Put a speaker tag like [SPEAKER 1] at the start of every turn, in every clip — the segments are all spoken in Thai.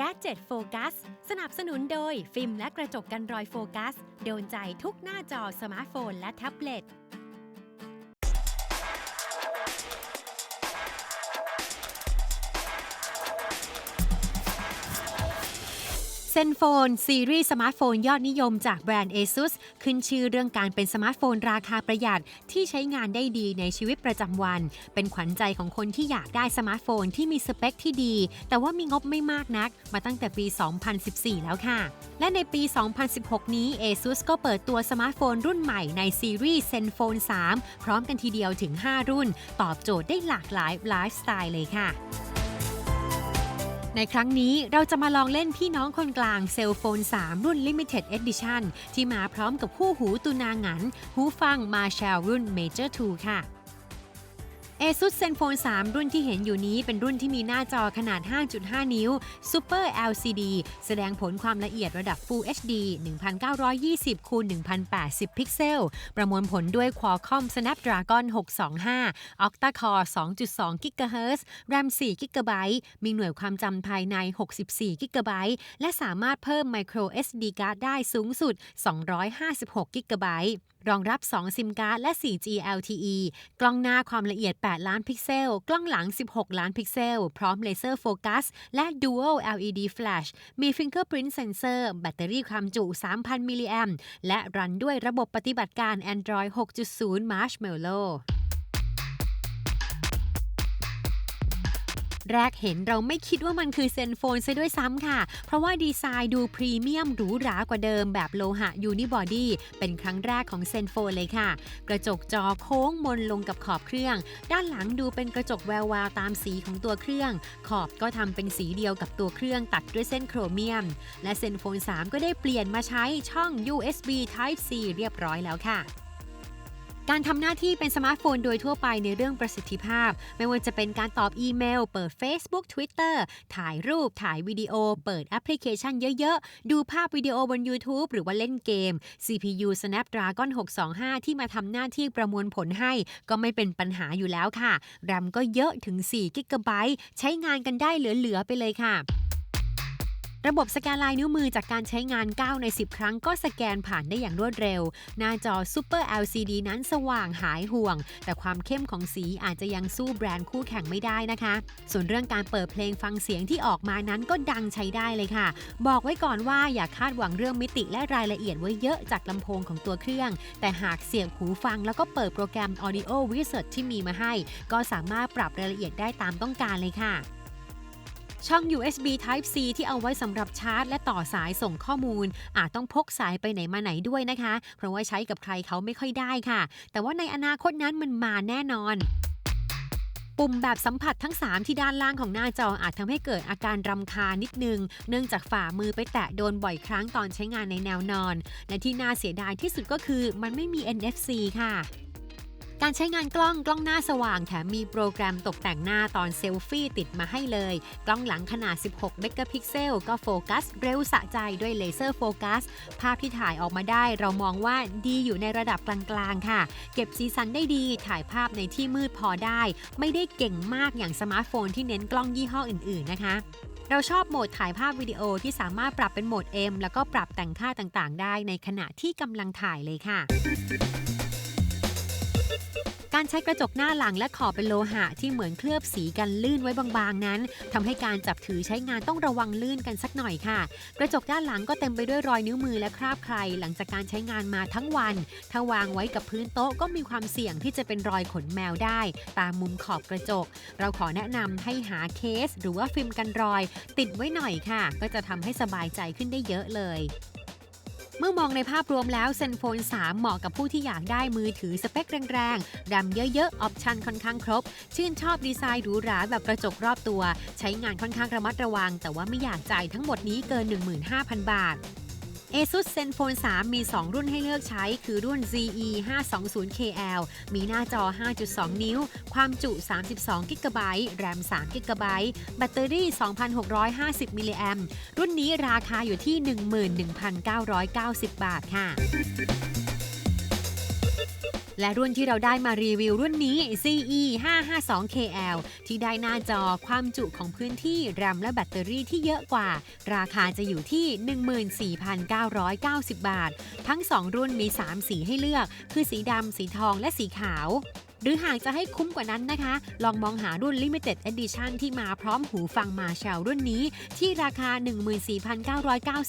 [SPEAKER 1] Gadget Focus สนับสนุนโดย ฟิล์มและกระจกกันรอยโฟกัส โดนใจทุกหน้าจอสมาร์ทโฟนและแท็บเล็ต ซนโฟน ซีรีส์สมาร์ทโฟนยอดนิยมจากแบรนด์ ASUS ขึ้นชื่อเรื่องการเป็นสมาร์ทโฟนราคาประหยัดที่ใช้งานได้ดีในชีวิตประจำวัน เป็นขวัญใจของคนที่อยากได้สมาร์ทโฟนที่มีสเปคที่ดี แต่ว่ามีงบไม่มากนัก มาตั้งแต่ปี 2014 แล้วค่ะ และในปี 2016 นี้ ASUS ก็เปิดตัวสมาร์ทโฟนรุ่นใหม่ในซีรีส์ Zenfone 3 พร้อมกันทีเดียวถึง 5 รุ่น ตอบโจทย์ได้หลากหลายไลฟ์สไตล์เลยค่ะ ในครั้งนี้เราจะมาลองเล่นพี่น้องคนกลางเซลโฟน 3 รุ่น Limited Edition ที่มาพร้อมกับคู่หูตุนาหงัน หูฟังมาแชลรุ่น Major 2 ค่ะ ASUS Zenfone 3 รุ่นที่เห็นอยู่นี้เป็นรุ่นที่มีหน้าจอขนาด 5.5 นิ้ว Super LCD แสดงผลความละเอียดระดับ Full HD 1920คูณ1080 พิกเซล ประมวลผลด้วย Qualcomm Snapdragon 625 Octa-core 2.2 GHz RAM 4 GB มีหน่วยความจำภายใน 64 GB และสามารถเพิ่ม Micro SD card ได้สูงสุด 256 GB รองรับ 2 ซิมการ์ดและ 4G LTE กล้องหน้าความละเอียด 8 ล้านพิกเซล กล้องหลัง 16 ล้านพิกเซล พร้อมเลเซอร์โฟกัส และ Dual LED Flash มี Fingerprint Sensor แบตเตอรี่ความจุ 3,000 มิลลิแอมและรันด้วยระบบปฏิบัติการ Android 6.0 Marshmallow แรกเห็นเราไม่คิดว่ามันคือเซนโฟนซะด้วยซ้ำค่ะ เพราะว่าดีไซน์ดูพรีเมียมหรูหรากว่าเดิมแบบโลหะยูนิบอดี้เป็นครั้งแรกของเซนโฟนเลยค่ะ กระจกจอโค้งมนลงกับขอบเครื่อง ด้านหลังดูเป็นกระจกแวววาวตามสีของตัวเครื่อง ขอบก็ทำเป็นสีเดียวกับตัวเครื่องตัดด้วยเส้นโครเมียม และเซนโฟน 3 ก็ได้เปลี่ยนมาใช้ช่อง USB Type C เรียบร้อยแล้วค่ะ การทำหน้าที่เป็นสมาร์ทโฟนโดยทั่วไปในเรื่องประสิทธิภาพ ไม่ว่าจะเป็นการตอบอีเมล เปิด Facebook Twitter ถ่ายรูป ถ่ายวิดีโอ เปิดแอปพลิเคชันเยอะๆ ดูภาพวิดีโอบน YouTube หรือว่าเล่นเกม CPU Snapdragon 625 ที่มาทำหน้าที่ประมวลผลให้ ก็ไม่เป็นปัญหาอยู่แล้วค่ะ RAM ก็เยอะถึง4 g b ใช้งานกันได้เหลือๆไปเลยค่ะ ระบบสแกนลายนิ้วมือจากการใช้งาน 9 ใน 10 ครั้งก็สแกนผ่านได้อย่างรวดเร็ว หน้าจอ Super LCD นั้นสว่างหายห่วง แต่ความเข้มของสีอาจจะยังสู้แบรนด์คู่แข่งไม่ได้นะคะ ส่วนเรื่องการเปิดเพลงฟังเสียงที่ออกมานั้นก็ดังใช้ได้เลยค่ะ บอกไว้ก่อนว่าอย่าคาดหวังเรื่องมิติและรายละเอียดไว้เยอะจากลำโพงของตัวเครื่อง แต่หากเสียบหูฟังแล้วก็เปิดโปรแกรม Audio Wizard ที่มีมาให้ ก็สามารถปรับรายละเอียดได้ตามต้องการเลยค่ะ ช่อง USB Type C ที่เอาไว้สำหรับชาร์จ และต่อสายส่งข้อมูล อาจต้องพกสายไปไหนมาไหนด้วยนะคะ เพราะว่าใช้กับใครเขาไม่ค่อยได้ค่ะ แต่ว่าในอนาคตนั้นมันมาแน่นอนปุ่มแบบสัมผัสทั้ง 3 ที่ด้านล่างของหน้าจออาจทำให้เกิดอาการรำคาญนิดนึง เนื่องจากฝ่ามือไปแตะโดนบ่อยครั้งตอนใช้งานในแนวนอน และที่น่าเสียดายที่สุดก็คือมันไม่มี NFC ค่ะ การใช้งานกล้องกล้องหน้าสว่างแถมมีโปรแกรมตกแต่งหน้าตอนเซลฟี่ติดมาให้เลย กล้องหลังขนาด 16 เมกะพิกเซลก็โฟกัสเร็วสะใจด้วยเลเซอร์โฟกัส ภาพที่ถ่ายออกมาได้เรามองว่าดีอยู่ในระดับกลางๆ ค่ะ เก็บสีสันได้ดีถ่ายภาพในที่มืดพอได้ ไม่ได้เก่งมากอย่างสมาร์ทโฟนที่เน้นกล้องยี่ห้ออื่นๆ นะคะเราชอบโหมดถ่ายภาพวิดีโอที่สามารถปรับเป็นโหมด M แล้วก็ปรับแต่งค่าต่างๆ ได้ในขณะที่กำลังถ่ายเลยค่ะ การใช้กระจกหน้าหลังและขอบเป็นโลหะที่เหมือนเคลือบสีกันลื่นไว้บางๆนั้นทำให้การจับถือใช้งานต้องระวังลื่นกันสักหน่อยค่ะ กระจกด้านหลังก็เต็มไปด้วยรอยนิ้วมือและคราบใคร หลังจากการใช้งานมาทั้งวัน ถ้าวางไว้กับพื้นโต๊ะก็มีความเสี่ยงที่จะเป็นรอยขนแมวได้ ตามมุมขอบกระจก เราขอแนะนำให้หาเคส หรือว่าฟิล์มกันรอย ติดไว้หน่อยค่ะ ก็จะทำให้สบายใจขึ้นได้เยอะเลย เมื่อมองในภาพรวมแล้วเซนโฟน 3 เหมาะกับผู้ที่อยากได้มือถือสเปคแรงๆ RAM เยอะๆ ออปชันค่อนข้างครบ ชื่นชอบดีไซน์หรูหราแบบกระจกรอบตัว ใช้งานค่อนข้างระมัดระวัง แต่ว่าไม่อยากจ่ายทั้งหมดนี้เกิน 15,000 บาท ASUS Zenfone 3 มี 2 รุ่นให้เลือกใช้ คือรุ่น ZE 520 KL มีหน้าจอ 5.2 นิ้ว ความจุ 32 g b แรม3 g b แบตเตอรี่ 2,650 มิลลิแอมรุ่นนี้ราคาอยู่ที่ 11,990 บาทค่ะ และรุ่นที่เราได้มารีวิวรุ่นนี้ CE 552 KL ที่ได้หน้าจอความจุของพื้นที่แรมและแบตเตอรี่ที่เยอะกว่า ราคาจะอยู่ที่ 14,990 บาท ทั้ง 2 รุ่นมี 3 สีให้เลือก คือสีดำ สีทองและสีขาว หรือหากจะให้คุ้มกว่านั้นนะคะ ลองมองหารุ่น Limited Edition ที่มาพร้อมหูฟังมาแชลรุ่นนี้ ที่ราคา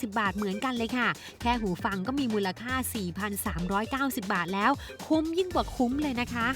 [SPEAKER 1] 14,990 บาทเหมือนกันเลยค่ะ แค่หูฟังก็มีมูลค่า 4,390 บาทแล้ว คุ้มยิ่งกว่าคุ้มเลยนะคะ